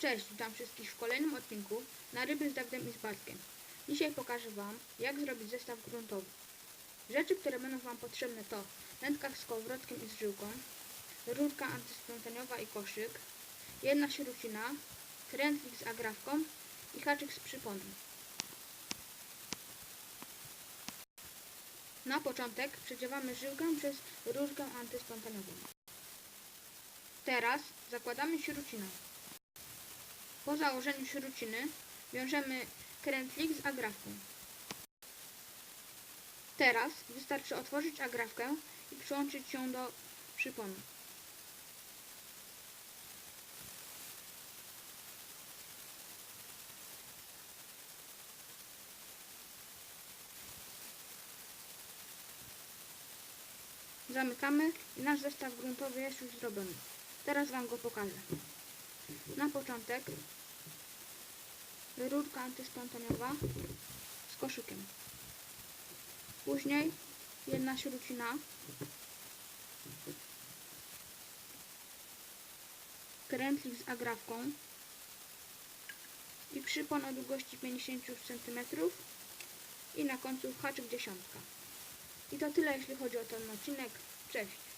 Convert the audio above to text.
Cześć, witam wszystkich w kolejnym odcinku na ryby z Dawidem i z Bartkiem. Dzisiaj pokażę Wam, jak zrobić zestaw gruntowy. Rzeczy, które będą Wam potrzebne to wędka z kołowrotkiem i z żyłką, rurka antysplątaniowa i koszyk, jedna śrucina, krętlik z agrawką i haczyk z przyponą. Na początek przedziewamy żyłkę przez rurkę antysplątaniową. Teraz zakładamy śrucinę. Po założeniu śruciny wiążemy krętlik z agrawką. Teraz wystarczy otworzyć agrawkę i przyłączyć ją do przyponu. Zamykamy i nasz zestaw gruntowy jest już zrobiony. Teraz Wam go pokażę. Na początek rurka antyspontaniowa z koszykiem. Później jedna śrucina. Krętlik z agrawką i przypon o długości 50 cm i na końcu haczyk dziesiątka. I to tyle jeśli chodzi o ten odcinek. Cześć!